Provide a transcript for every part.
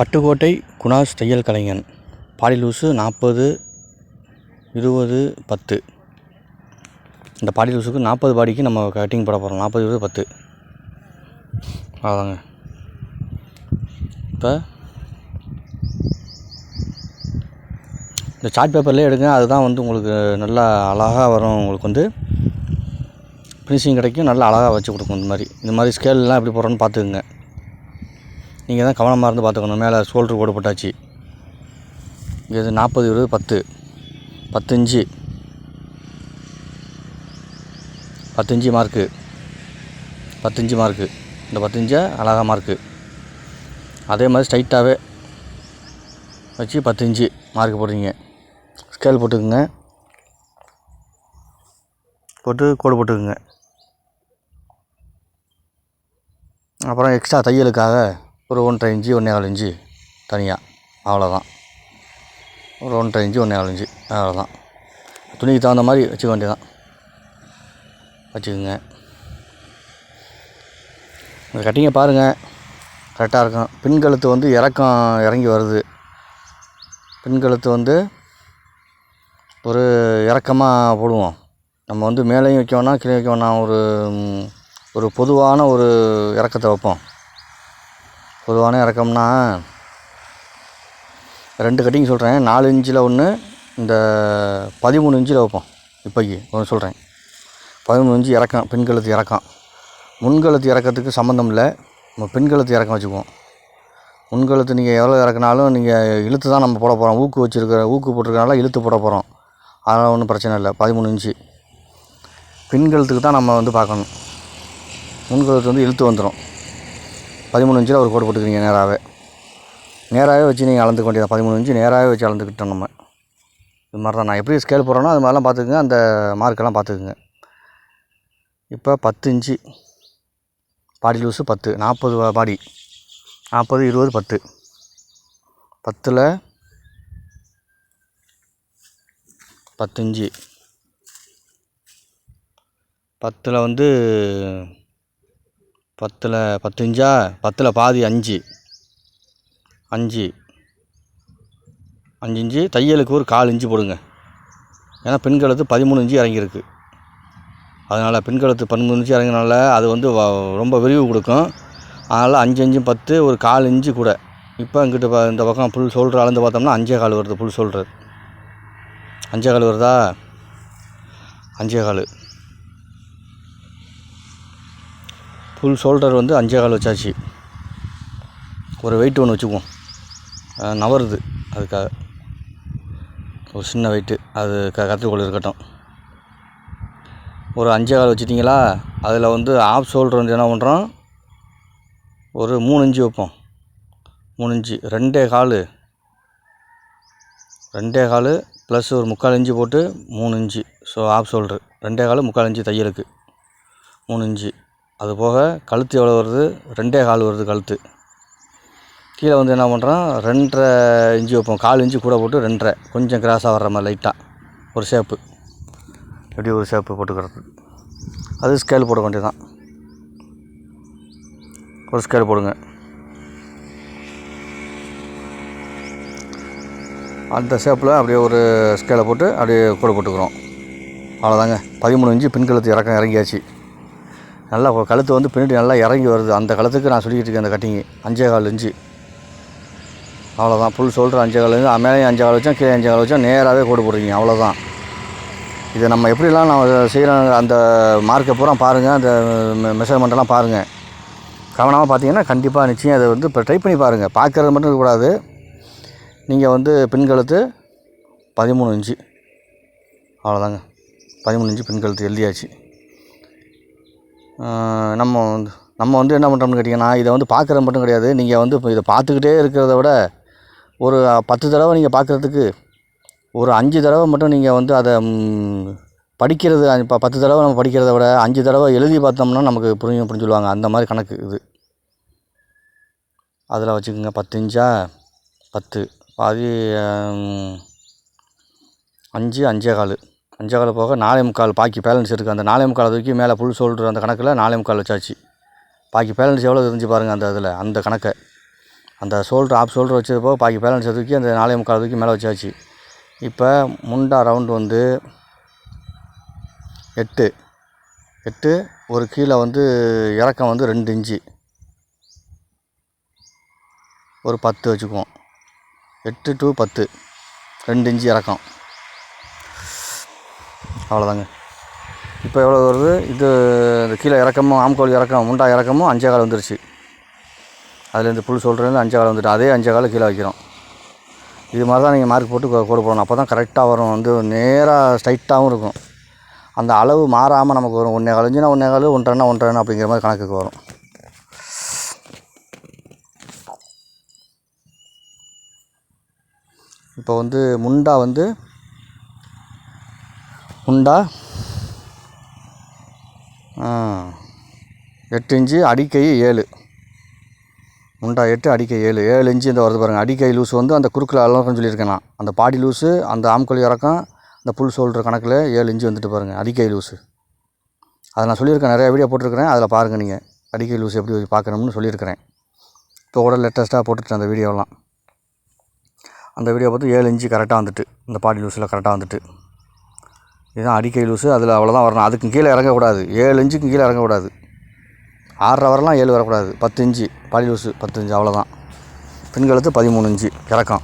பட்டுக்கோட்டை குணாஸ் தையல் கலைஞன். பாடிலூசு நாற்பது இருபது பத்து. இந்த பாடி லூஸுக்கு நாற்பது பாடிக்கு நம்ம கட்டிங் போட போகிறோம் நாற்பது இருபது பத்து. அவ்வளோதாங்க. இப்போ இந்த சார்ட் பேப்பர்லேயே எடுங்க. அதுதான் வந்து உங்களுக்கு நல்லா அழகாக வரும். உங்களுக்கு வந்து ஃபினிஷிங் கிடைக்கும். நல்லா அழகாக வச்சு கொடுக்கும். இந்த மாதிரி. இந்த மாதிரி ஸ்கேல்லாம் எப்படி போடுறோன்னு பார்த்துக்குங்க. நீங்கள் தான் கவனமாக இருந்து பார்த்துக்கணும். மேலே ஷோல்ட்ரு போட்டு போட்டாச்சு இது நாற்பது இருபது பத்து. பத்து இன்ச்சு பத்து இன்ச்சு மார்க்கு பத்து இன்ச்சு மார்க்கு இந்த பத்து இன்ச்சை அழகாக மார்க்கு அதே மாதிரி ஸ்ட்ரைட்டாகவே வச்சு பத்து இன்ச்சு மார்க் போடுறீங்க. ஸ்கேல் போட்டுக்குங்க. போட்டு கோடு போட்டுக்குங்க. அப்புறம் எக்ஸ்ட்ரா தையலுக்காக ஒரு ஒன்றரை இன்ச்சு ஒன்றே கால் இன்ச்சு தனியாக அவ்வளோதான் ஒரு ஒன்றரை இன்ச்சு ஒன்றே கால் இன்ச்சு அவ்வளோதான் துணிக்கு தகுந்த மாதிரி வச்சுக்க வேண்டியதான் வச்சுக்கோங்க. இந்த கட்டிங்கை பாருங்கள் கரெக்டாக இருக்கும். பின்கழுத்து வந்து இறக்கம் இறங்கி வருது. பின்கழுத்து வந்து ஒரு இறக்கமாக போடுவோம். நம்ம வந்து மேலேயும் வைக்க வேணாம் கீழே வைக்க வேணாம். ஒரு ஒரு பொதுவான ஒரு இறக்கத்தை வைப்போம். பொதுவான இறக்கம்னா ரெண்டு கட்டிங் சொல்கிறேன் நாலு இன்ச்சில் ஒன்று இந்த பதிமூணு இன்ச்சில் வைப்போம். இப்போக்கி ஒன்று சொல்கிறேன் பதிமூணு இன்ச்சு இறக்கம் பெண்களுக்கு இறக்கம். முன்கழுத்து இறக்கத்துக்கு சம்மந்தம் இல்லை. நம்ம பின்கழுத்து இறக்கம் வச்சுக்குவோம். முன்கழுத்து நீங்கள் எவ்வளோ இறக்குனாலும் நீங்கள் இழுத்து தான் நம்ம போட போகிறோம் ஊக்கு வச்சுருக்கிற ஊக்கு போட்டிருக்கனால இழுத்து போட போகிறோம் அதனால் ஒன்றும் பிரச்சனை இல்லை. பதிமூணு இன்ச்சு. பின்கழுத்துக்கு தான் நம்ம வந்து பார்க்கணும். முன்கழுத்து வந்து இழுத்து வந்துடும் பதிமூணு இன்ச்சில் ஒரு கோடு போட்டுக்கிறீங்க நேராகவே. நேராகவே வச்சு நீங்கள் அளந்துக்க வேண்டியது பதிமூணு இன்ச்சு நேராகவே வச்சு அளந்துக்கிட்டோம் நம்ம. இது மாதிரி தான். நான் எப்படி ஸ்கேல் போடுறேனோ அது மாதிரிலாம் பார்த்துக்குங்க. அந்த மார்க்கெல்லாம் பார்த்துக்குங்க. இப்போ பத்து இன்ச்சு. பாடி லூஸு பத்து. நாற்பது பாடி நாற்பது இருபது பத்து. பத்தில் பத்து இன்ச்சு. பத்தில் வந்து பத்தில் பத்து இன்ச்சா பத்தில் பாதி அஞ்சு. அஞ்சு. அஞ்சு இன்ச்சு தையலுக்கு ஒரு கால் இஞ்சு போடுங்க. ஏன்னா பெண்களுக்கு பதிமூணு இஞ்சி இறங்கியிருக்கு. அதனால் பெண்களுக்கு பதிமூணு இன்ச்சு இறங்கினால அது வந்து ரொம்ப விரிவு கொடுக்கும். அதனால் அஞ்சு அஞ்சு பத்து ஒரு கால் இஞ்சு கூட. இப்போ இங்கிட்டு இந்த பக்கம் புல் சொல்கிற அளந்து பார்த்தோம்னா அஞ்சே கால் வருது புல் சொல்கிறது அஞ்சே கால் வருதா? அஞ்சே கால். ஃபுல் ஷோல்டர் வந்து அஞ்சே கால் வச்சாச்சு. ஒரு வெயிட் ஒன்று வச்சுக்குவோம். நவருது அதுக்காக. ஒரு சின்ன வெயிட்டு அது க கற்றுக்கொள்ள இருக்கட்டும். ஒரு அஞ்சே கால் வச்சிட்டிங்களா? அதில் வந்து ஆஃப் ஷோல்டர் வந்து என்ன பண்ணுறோம் ஒரு மூணு இன்ச்சு வைப்போம். மூணு இன்ச்சு. ரெண்டே கால். ரெண்டே கால் ப்ளஸ் ஒரு முக்கால் இன்ச்சு போட்டு மூணு இன்ச்சு. ஸோ ஆஃப் ஷோல்டரு ரெண்டே கால் முக்கால் இன்ச்சு தையலுக்கு. மூணு இன்ச்சு. அது போக கழுத்து எவ்வளோ வருது? ரெண்டே கால் வருது கழுத்து. கீழே வந்து என்ன பண்ணுறோம் ரெண்டரை இன்ச்சு வைப்போம். கால் இன்ச்சு கூட போட்டு ரெண்டரை. கொஞ்சம் கிராஸாக வர்ற மாதிரி லைட்டாக ஒரு ஷேப்பு எப்படி ஒரு ஷேப்பு போட்டுக்கிறது. அது ஸ்கேல் போட வேண்டியதுதான். ஒரு ஸ்கேல் போடுங்க. அந்த ஷேப்பில் அப்படியே ஒரு ஸ்கேலை போட்டு அப்படியே கூட போட்டுக்கிறோம். அவ்வளோதாங்க பதிமூணு இன்ச்சு பின் கழுத்து இறக்கம் இறங்கியாச்சு. நல்லா கழுத்து வந்து பின்னாடி நல்லா இறங்கி வருது. அந்த கழுத்துக்கு நான் சொல்லிக்கிட்டு இருக்கேன் அந்த கட்டிங்கு அஞ்சே கால் இன்ச்சு. அவ்வளோதான் ஃபுல் சொல்கிற அஞ்சே கால் இன்ச்சு. மேலே அஞ்சே கால் வச்சோம் கீழே அஞ்சே கால் வச்சோம். நேராகவே கோடு போடுறீங்க அவ்வளோதான் இதை நம்ம எப்படிலாம் நம்ம செய்கிறோம் அந்த மார்க்கை பூரா பாருங்கள் அந்த மெஷர்மெண்ட்டெல்லாம் பாருங்கள் கவனமாக பார்த்தீங்கன்னா கண்டிப்பாக நிச்சயம் அதை வந்து இப்போ ட்ரை பண்ணி பாருங்கள் பார்க்குறது மட்டும் இருக்கக்கூடாது. நீங்கள் வந்து பின்கழுத்து பதிமூணு இன்ச்சு. அவ்வளோதாங்க பதிமூணு இன்ச்சு பின்கழுத்து எழுதியாச்சு. நம்ம வந்து நம்ம வந்து என்ன பண்ணுறோம்னு கேட்டிங்கன்னா இதை வந்து பார்க்குறது மட்டும் கிடையாது. நீங்கள் வந்து இப்போ இதை பார்த்துக்கிட்டே இருக்கிறத விட ஒரு பத்து தடவை நீங்கள் பார்க்குறதுக்கு ஒரு அஞ்சு தடவை மட்டும் நீங்கள் வந்து அதை படிக்கிறது இப்போ பத்து தடவை நம்ம படிக்கிறத விட அஞ்சு தடவை எழுதி பார்த்தோம்னா நமக்கு புரியும் அப்படின்னு சொல்லுவாங்க. அந்த மாதிரி கணக்கு இது. அதில் வச்சுக்கோங்க பத்தஞ்சா பத்து. பாதி அஞ்சு அஞ்சே கால். அஞ்சாவில் போக நாலே முக்கால் பாக்கி பேலன்ஸ் இருக்குது அந்த நாலே முக்கால் தூக்கி மேலே ஃபுல் ஷோல்டர் அந்த கணக்கில் நாலே முக்கால் வச்சாச்சு. பாக்கி பேலன்ஸ் எவ்வளோ இருந்துச்சு பாருங்கள் அந்த இதில் அந்த கணக்கை. அந்த ஷோல்டர் ஆஃப் ஷோல்டர் வச்சது போக பாக்கி பேலன்ஸ் தூக்கி அந்த நாலே முக்கால் தூக்கி மேலே வச்சாச்சு. இப்போ முண்டா ரவுண்டு வந்து எட்டு. எட்டு ஒரு கீழே வந்து இறக்கம் வந்து ரெண்டு இன்ச்சு. ஒரு பத்து வச்சுக்குவோம். எட்டு டு பத்து ரெண்டு இன்ச்சு இறக்கம். அவ்வளோதாங்க இப்போ எவ்வளோ வருது? இது இந்த கீழே இறக்கமும் ஆம்கோல் இறக்கம் முண்டா இறக்கமும் அஞ்சே கால் வந்துருச்சு. அதுலேருந்து புல் சொல்கிறதுலேருந்து அஞ்சே கால் வந்துட்டு அதே அஞ்சே கால் கீழே வைக்கிறோம். இது மாதிரி தான் நீங்கள் மார்க் போட்டு கோ- கோடு போடணும். அப்போ தான் கரெக்டாக வரும். வந்து நேராக ஸ்ட்ரைட்டாகவும் இருக்கும். அந்த அளவு மாறாமல் நமக்கு வரும். ஒன்றே கால் ஒன்றே கால் ஒன்றரைனா ஒன்றரைனா அப்படிங்கிற மாதிரி கணக்குக்கு வரும். இப்போ வந்து முண்டா வந்து முண்டா எட்டு இன்ச்சு அடிக்கை ஏழு. முண்டா எட்டு அடிக்கை ஏழு. ஏழு இன்ச்சு இந்த வருது பாருங்கள் அடிக்கை லூஸ் வந்து அந்த குறுக்கில் அளவுக்குன்னு சொல்லியிருக்கேன் நான். அந்த பாடி லூஸு அந்த ஆம்கொழி இறக்கம் அந்த புல் சோல்டர் கணக்கில் ஏழு இன்ச்சு வந்துட்டு பாருங்கள் அடிக்கை லூஸு. அதை நான் சொல்லியிருக்கேன். நிறைய வீடியோ போட்டிருக்கிறேன். அதில் பாருங்கள் நீங்கள் அடிக்கை லூஸ் எப்படி பார்க்கணும்னு சொல்லியிருக்கிறேன். இப்போ கூட லேட்டஸ்ட்டாக போட்டுட்டேன் அந்த வீடியோலாம் அந்த வீடியோ பார்த்து ஏழு இன்ச்சு கரெக்டாக வந்துட்டு. இந்த பாடி லூஸில் கரெக்டாக வந்துட்டு. இதுதான் அடிக்கை லூஸு அதில் அவ்வளோதான் வரணும். அதுக்கு கீழே இறங்கக்கூடாது. ஏழு இன்ச்சுக்கு கீழே இறங்கக்கூடாது. ஆறரை வரலாம் ஏழு வரக்கூடாது. பத்து இன்ச்சு பாலி லூஸு பத்து இன்ச்சு அவ்வளோதான் பெண்களுக்கு பதிமூணு இன்ச்சு இறக்கம்.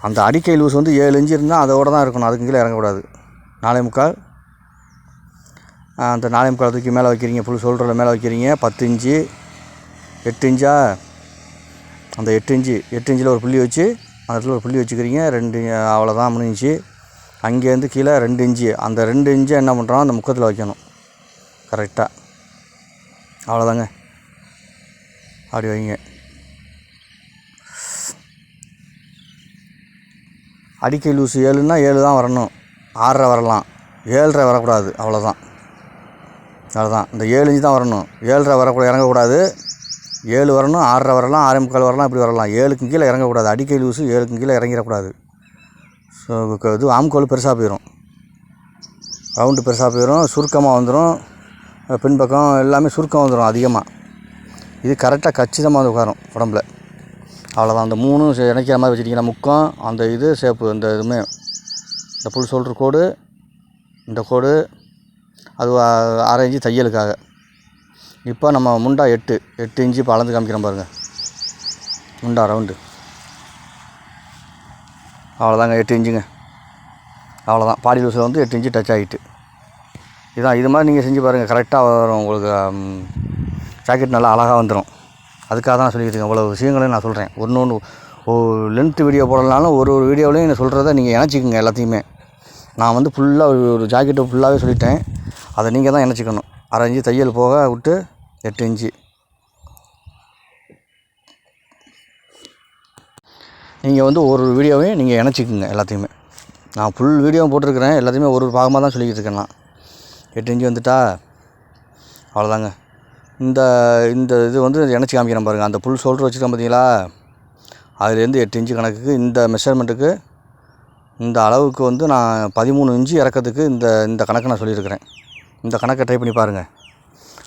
அந்த அடிக்கை லூஸ் வந்து ஏழு இன்ச்சு இருந்தால் அதோட தான் இருக்கணும். அதுக்கு கீழே இறங்கக்கூடாது. நாலே முக்கால். அந்த நாலே முக்கால் தூக்கி மேலே வைக்கிறீங்க. ஃபுல் ஷோல்டரில் மேலே வைக்கிறீங்க. பத்து இன்ச்சு. எட்டு இன்ச்சா? அந்த எட்டு இன்ச்சு எட்டு இன்ச்சில் ஒரு புள்ளி வச்சு அந்த இடத்துல ஒரு புள்ளி வச்சுக்கிறீங்க. ரெண்டு அவ்வளோதான் முடிஞ்சிச்சு. அங்கேருந்து கீழே ரெண்டு இன்ச்சு அந்த ரெண்டு இன்ச்சை என்ன பண்ணுறோம் அந்த முக்கத்தில் வைக்கணும். கரெக்டாக அவ்வளோதாங்க. அப்படி வைங்க. அடிக்கை லூசு ஏழுன்னா ஏழு தான் வரணும். ஆறரை வரலாம். ஏழரை வரக்கூடாது. அவ்வளோதான். அவ்வளோதான். இந்த ஏழு இன்ச்சு தான் வரணும். ஏழரை வரக்கூடாது இறங்கக்கூடாது. ஏழு வரணும் ஆறரை வரலாம் ஆறே முக்கால் வரலாம் இப்படி வரலாம். ஏழுக்கு கீழே இறங்கக்கூடாது. அடிக்கை லூஸு ஏழுக்கும் கீழே இறங்கிடக்கூடாது. ஸோ இது ஆம்கோல் பெருசாக போயிடும் ரவுண்டு பெருசாக போயிடும் சுருக்கமாக வந்துடும் பின்பக்கம் எல்லாமே சுருக்கம் வந்துடும் அதிகமாக இது கரெக்டாக கச்சிதமாக வந்து உட்காரும் உடம்புல. அவ்வளோதான் அந்த மூணும் சே- இணைக்கிற மாதிரி வச்சுட்டிங்கன்னா முக்கம் அந்த இது ஷேப்பு இந்த இதுவுமே. இந்த புல் சொல்கிற கோடு இந்த கோடு அது அரை இன்ச்சு தையலுக்காக. இப்போ நம்ம முண்டா எட்டு எட்டு இன்ச்சு இப்போ அளந்து காமிக்கிறோம் பாருங்கள் முண்டா ரவுண்டு. அவ்வளோதாங்க எட்டு இன்ச்சுங்க. அவ்வளோதான். பாடி லூஸில் வந்து எட்டு இன்ச்சு டச் ஆகிட்டு. இதான் இது மாதிரி நீங்கள் செஞ்சு பாருங்கள் கரெக்டாக வரும். உங்களுக்கு ஜாக்கெட் நல்லா அழகாக வந்துடும் அதுக்காக தான் நான் சொல்லியிருக்கேன் இவ்வளோ விஷயங்களையும் நான் சொல்கிறேன் ஒன்று ஒன்று ஓ லென்த்து வீடியோ போடலனாலும் ஒரு ஒரு வீடியோவிலையும் என்ன சொல்கிறத நீங்கள் இணைச்சிக்கோங்க எல்லாத்தையுமே. நான் வந்து ஃபுல்லாக ஒரு ஜாக்கெட்டு ஃபுல்லாகவே சொல்லிட்டேன். அதை நீங்கள் தான் இணைச்சிக்கணும். அரை இன்ச்சு தையல் போக விட்டு எட்டு இன்ச்சு. நீங்கள் வந்து ஒரு வீடியோவையும் நீங்கள் இணைச்சிக்கோங்க எல்லாத்தையுமே. நான் ஃபுல் வீடியோ போட்டிருக்கிறேன் எல்லாத்தையுமே ஒரு ஒரு பாகமாக தான் சொல்லிக்கிட்டு இருக்கேன் நான். எட்டு இஞ்சி வந்துட்டா அவ்வளோதாங்க இந்த இந்த இது வந்து இணைச்சி காமிக்கிறேன் பாருங்கள் அந்த புல் ஷோல்டர் வச்சுருக்கேன் பார்த்தீங்களா அதுலேருந்து எட்டு இன்ச்சு கணக்குக்கு இந்த மெஷர்மெண்ட்டுக்கு இந்த அளவுக்கு வந்து நான் பதிமூணு இன்ச்சு இறக்கிறதுக்கு இந்த இந்த கணக்கு நான் சொல்லியிருக்கிறேன். இந்த கணக்கை ட்ரை பண்ணி பாருங்கள்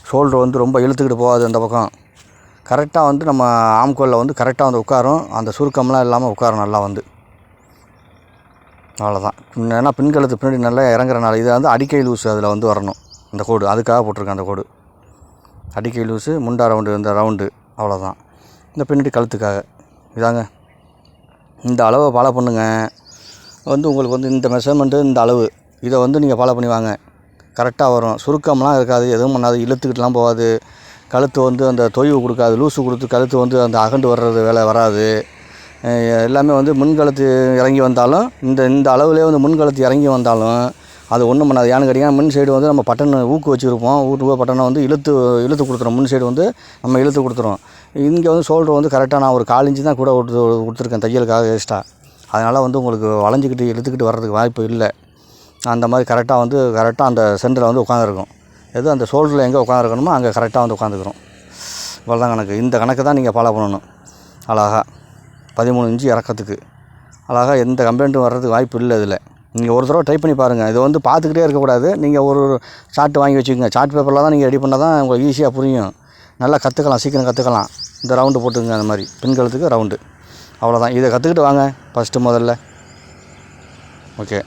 ஷோல்டர் வந்து ரொம்ப இழுத்துக்கிட்டு போகாது அந்த பக்கம். கரெக்டாக வந்து நம்ம ஆம்கோலில் வந்து கரெக்டாக வந்து உட்காரும். அந்த சுருக்கம்லாம் இல்லாமல் உட்காரும் நல்லா வந்து. அவ்வளோதான் ஏன்னா பின்கழுத்து பின்னாடி நல்லா இறங்குறனால இது வந்து அடிக்கை லூஸ் அதில் வந்து வரணும். இந்த கோடு. அதுக்காக போட்டிருக்கேன் அந்த கோடு. அடிக்கை லூஸு முண்டா ரவுண்டு இந்த ரவுண்டு. அவ்வளோதான் இந்த பின்னாடி கழுத்துக்காக. இதாங்க. இந்த அளவை ஃபாலோ பண்ணுங்க. வந்து உங்களுக்கு வந்து இந்த மெஷர்மெண்ட்டு இந்த அளவு. இதை வந்து நீங்கள் ஃபாலோ பண்ணி வாங்க. கரெக்டாக வரும். சுருக்கம்லாம் இருக்காது. எதுவும் பண்ணாது. இழுத்துக்கிட்டுலாம் போகாது. கழுத்து வந்து அந்த தொய்வு கொடுக்காது லூஸு கொடுத்து கழுத்து வந்து அந்த அகண்டு வர்றது வேலை வராது. எல்லாமே வந்து முன்கழுத்து இறங்கி வந்தாலும் இந்த இந்த அளவுலேயே வந்து முன்கழுத்து இறங்கி வந்தாலும் அது ஒன்றும் பண்ணாது. ஏன்னு கேட்டிங்கன்னா முன் சைடு வந்து நம்ம பட்டன் ஊக்கு வச்சுருப்போம். ஊட்டு பட்டனை வந்து இழுத்து இழுத்து கொடுத்துரும். முன் சைடு வந்து நம்ம இழுத்து கொடுத்துரும். இங்கே வந்து ஷோல்டர் வந்து கரெக்டாக நான் ஒரு கால் இன்ச்சு தான் கூட கொடுத்து கொடுத்துருக்கேன் தையலுக்காக எக்ஸ்ட்ரா அதனால் வந்து உங்களுக்கு வளைஞ்சிக்கிட்டு இழுத்துக்கிட்டு வர்றதுக்கு வாய்ப்பு இல்லை. அந்த மாதிரி கரெக்டாக வந்து கரெக்டாக அந்த சென்டரில் வந்து உட்காந்துருக்கும். எது அந்த ஷோல்டரில் எங்கே உட்காந்துருக்கணுமோ அங்கே கரெக்டாக வந்து உட்காந்துக்கிறோம். இவ்வளோதான் கணக்கு. இந்த கணக்கு தான் நீங்கள் ஃபாலோ பண்ணணும். அழகா. பதிமூணு இன்ச்சு இறக்கத்துக்கு. அழகா எந்த கம்ப்ளைண்ட்டும் வர்றதுக்கு வாய்ப்பு இல்லை இதில். நீங்கள் ஒரு தடவை ட்ரை பண்ணி பாருங்கள் இதை வந்து பார்த்துக்கிட்டே இருக்கக்கூடாது. நீங்கள் ஒரு சார்ட் வாங்கி வச்சுக்கோங்க. சார்ட் பேப்பரில் தான் நீங்கள் ரெடி பண்ணால் தான் உங்களுக்கு ஈஸியாக புரியும். நல்லா கற்றுக்கலாம் சீக்கிரம் கற்றுக்கலாம் இந்த ரவுண்டு போட்டுங்க அந்த மாதிரி. பெண்களுக்கு ரவுண்டு அவ்வளோதான் இதை கற்றுக்கிட்டு வாங்க. ஃபஸ்ட்டு முதல்ல. ஓகே